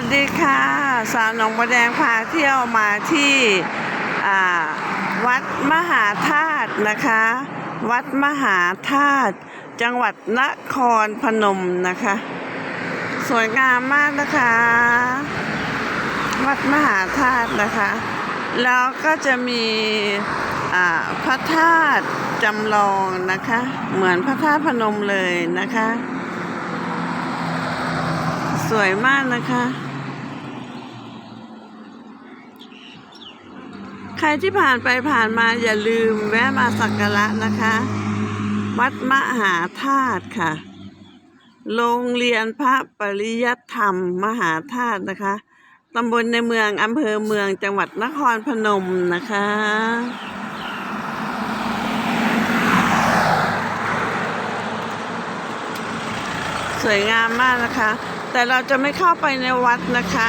วัสดีค่ะ สาวหนองบัวแดงพาเที่ยวมาที่วัดมหาธาตุนะคะ วัดมหาธาตุจังหวัดนครพนมนะคะ สวยงามมากนะคะ วัดมหาธาตุนะคะ แล้วก็จะมีพระธาตุจำลองนะคะ เหมือนพระธาตุพนมเลยนะคะ สวยมากนะคะ ใครที่ผ่านไปผ่านมาอย่าลืมแวะมาสักการะนะคะ วัดมหาธาตุค่ะ โรงเรียนพระปริยัติธรรมมหาธาตุนะคะตำบลในเมืองอำเภอเมืองจังหวัดนครพนมนะคะสวยงามมากนะคะ แต่เราจะไม่เข้าไปในวัดนะคะ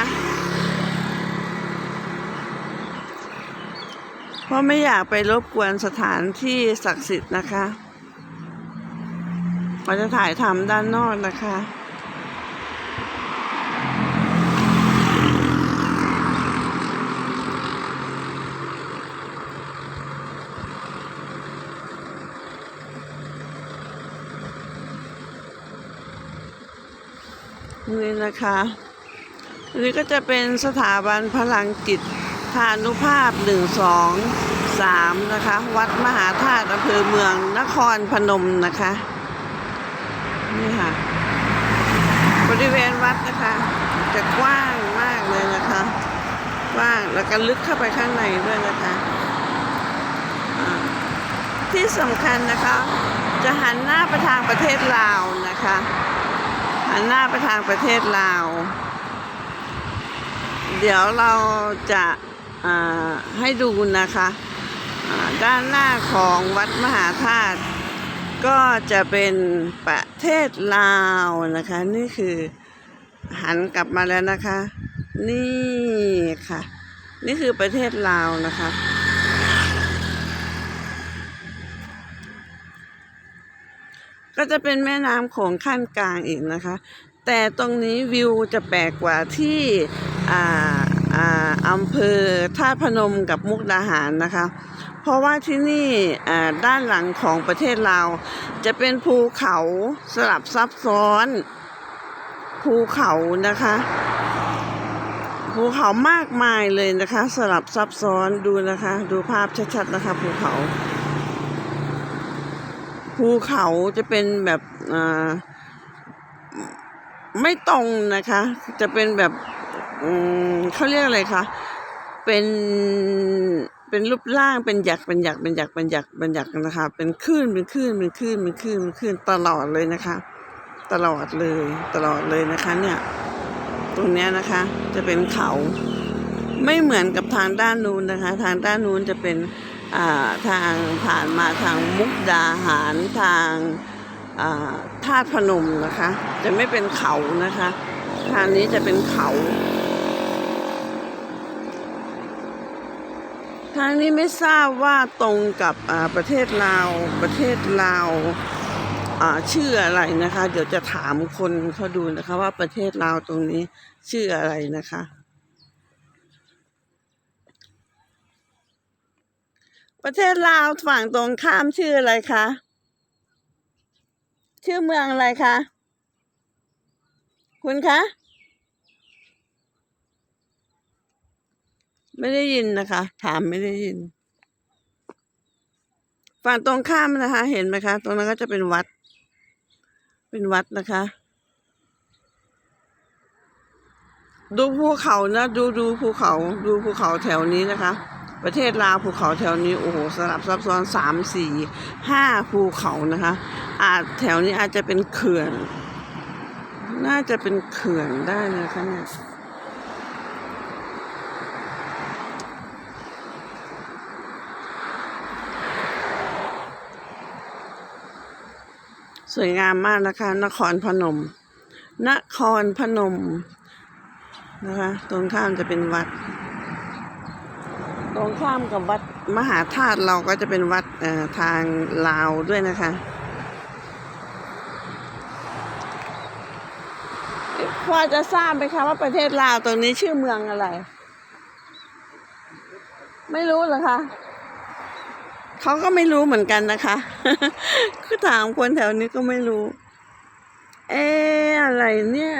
เพราะไม่อยากไปรบกวนสถานที่ศักดิ์สิทธิ์นะคะเราจะถ่ายทำด้านนอกนะคะนี่นะคะ อันนี้ก็จะเป็นสถาบันพลังจิต พานุภาพหนึ่งสองสามนะคะ วัดมหาธาตุอำเภอเมืองนครพนมนะคะ นี่ค่ะ บริเวณวัดนะคะ จะกว้างมากเลยนะคะกว้างแล้วก็ลึกเข้าไปข้างในด้วยนะคะที่สำคัญนะคะ จะหันหน้าไปทางประเทศลาวนะคะ หันหน้าไปทางประเทศลาว เดี๋ยวเราจะ ให้ดูนะคะด้านหน้าของวัดมหาธาตุก็จะเป็นประเทศลาวนะคะ นี่คือหันกลับมาแล้วนะคะ นี่ค่ะ นี่คือประเทศลาวนะคะ ก็จะเป็นแม่น้ำโขงขั้นกลางอีกนะคะ แต่ตรงนี้วิวจะแปลกกว่าที่อ่า อ่าอำเภอท่าพนมกับมุกดาหารนะคะ เพราะว่าที่นี่ด้านหลังของประเทศลาวจะเป็นภูเขาสลับซับซ้อน ภูเขานะคะ ภูเขามากมายเลยนะคะ สลับซับซ้อนดูนะคะ ดูภาพชัดๆนะคะภูเขา ภูเขาจะเป็นแบบไม่ตรงนะคะ จะเป็นแบบ อืมเขาเรียกอะไรคะเป็นเป็นรูปร่างเป็นหยักเป็นหยักเป็นหยักเป็นหยักเป็นหยักนะคะ เป็นคลื่นเป็นคลื่นเป็นคลื่นเป็นคลื่นเป็นคลื่นตลอดเลยนะคะ ตลอดเลยตลอดเลยนะคะ เนี่ย ตรงเนี้ยนะคะ จะเป็นเขา ไม่เหมือนกับทางด้านนู้นนะคะ ทางด้านนู้นจะเป็นอ่าทางผ่านมาทางมุกดาหารทางอ่าธาตุพนมนะคะ จะไม่เป็นเขานะคะ ทางนี้จะเป็นเขา ทางนี้ไม่ทราบว่าตรงกับประเทศลาวประเทศลาวชื่ออะไรนะคะ เดี๋ยวจะถามคนเขาดูนะคะว่าประเทศลาวตรงนี้ชื่ออะไรนะคะ ประเทศลาวฝั่งตรงข้ามชื่ออะไรคะชื่อเมืองอะไรคะคุณคะ ไม่ได้ยินนะคะ ถามไม่ได้ยิน ฝั่งตรงข้ามนะคะ เห็นไหมคะ ตรงนั้นก็จะเป็นวัด เป็นวัดนะคะ ดูภูเขานะดูดูภูเขา ดูภูเขาแถวนี้นะคะ ประเทศลาวภูเขาแถวนี้โอ้โหสลับซับซ้อนสามสี่ห้าภูเขานะคะ อาจแถวนี้อาจจะเป็นเขื่อน น่าจะเป็นเขื่อนได้นะคะเนี่ย สวยงามมากนะคะ นครพนม นครพนมนะคะ ตรงข้ามจะเป็นวัด ตรงข้ามกับวัดมหาธาตุเราก็จะเป็นวัดเอ่อทางลาวด้วยนะคะพอจะทราบไหมคะว่าประเทศลาวตรงนี้ชื่อเมืองอะไร ไม่รู้เหรอคะ เขาก็ไม่รู้เหมือนกันนะคะคือถามคนแถวนี้ก็ไม่รู้ เอ๊ะอะไรเนี่ย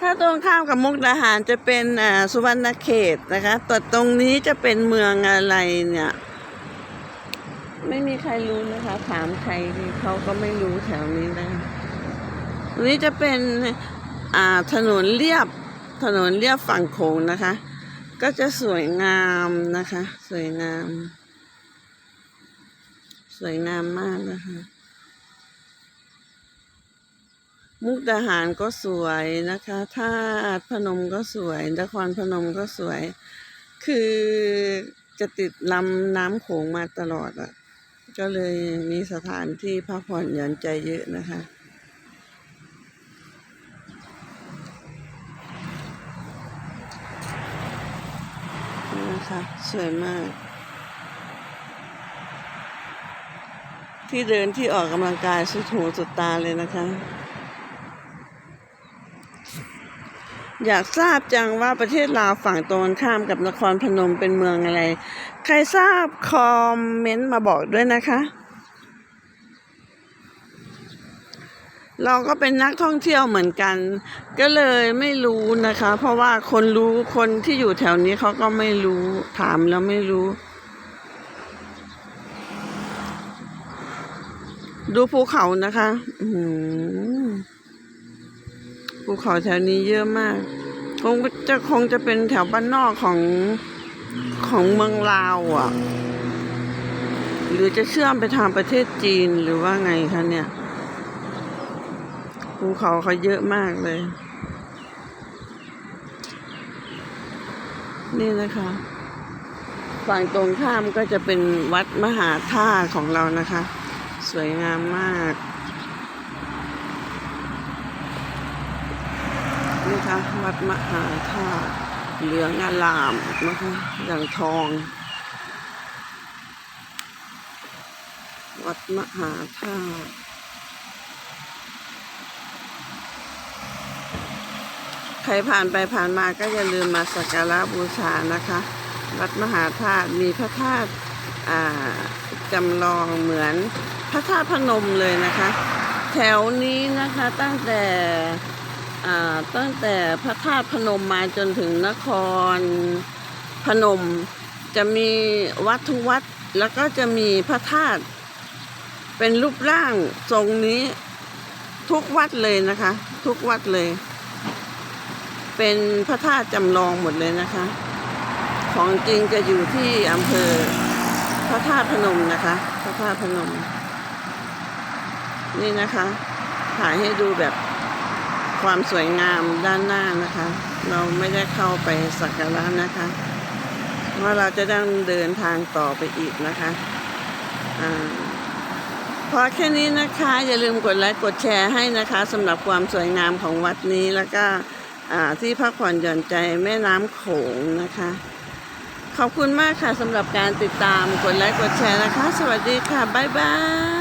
ถ้าตรงข้ามกับมุกดาหารจะเป็นอ่าสุวรรณเขตนะคะแต่ตรงนี้จะเป็นเมืองอะไรเนี่ย ไม่มีใครรู้นะคะ ถามใครเขาก็ไม่รู้แถวนี้นะตรงนี้จะเป็นอ่าถนนเรียบถนนเรียบฝั่งโขงนะคะ ก็จะสวยงามนะคะ สวยงาม วยงามมากนะคะ มุกดาหารก็สวยนะคะท่าตุพนมก็สวยนครพนมก็สวย คือจะติดลำน้ำโขงมาตลอดอะ ก็เลยมีสถานที่พักผ่อนหย่อนใจเยอะนะคะนะคะสวยมาก ที่เดินที่ออกกำลังกายสุดหูสุดตาเลยนะคะ อยากทราบจังว่าประเทศลาวฝั่งตรงข้ามกับนครพนมเป็นเมืองอะไร ใครทราบคอมเมนต์มาบอกด้วยนะคะ เราก็เป็นนักท่องเที่ยวเหมือนกัน ก็เลยไม่รู้นะคะ เพราะว่าคนรู้คนที่อยู่แถวนี้เขาก็ไม่รู้ถามแล้วไม่รู้ ดูภูเขานะคะหภูเขาแถวนี้เยอะมาก คงจะคงจะเป็นแถวบ้านนอกของของเมืองลาวอะ หรือจะเชื่อมไปทางประเทศจีนหรือว่าไงคะเนี่ย ภูเขาเขาเยอะมากเลย นี่นะคะฝั่งตรงข้ามก็จะเป็นวัดมหาธาตุของเรานะคะ สวยงามมากนี่คะวัดมหาธาตุเหลืองอลามนะคะอย่างทอง วัดมหาธาตุใครผ่านไปผ่านมาก็อย่าลืมมาสักการะบูชานะคะ วัดมหาธาตุมีพระธาตุจำลองเหมือน พระธาตุพนมเลยนะคะ แถวนี้นะคะตั้งแต่ตั้งแต่พระธาตุพนมมาจนถึงนครพนม จะมีวัดทุกวัดแล้วก็จะมีพระธาตุเป็นรูปร่างทรงนี้ทุกวัดเลยนะคะ ทุกวัดเลย เป็นพระธาตุจำลองหมดเลยนะคะ ของจริงจะอยู่ที่อำเภอพระธาตุพนมนะคะ พระธาตุพนม นี่นะคะถ่ายให้ดูแบบความสวยงามด้านหน้านะคะ เราไม่ได้เข้าไปสักการะนะคะว่าเราจะต้องเดินทางต่อไปอีกนะคะอาพอแค่นี้นะคะ อย่าลืมกดไลค์กดแชร์ให้นะคะสำหรับความสวยงามของวัดนี้แล้วก็ที่พักผ่อนหย่อนใจแม่น้ำโขงนะคะ ขอบคุณมากค่ะสำหรับการติดตามกดไลค์กดแชร์นะคะ สวัสดีค่ะ บ๊ายบาย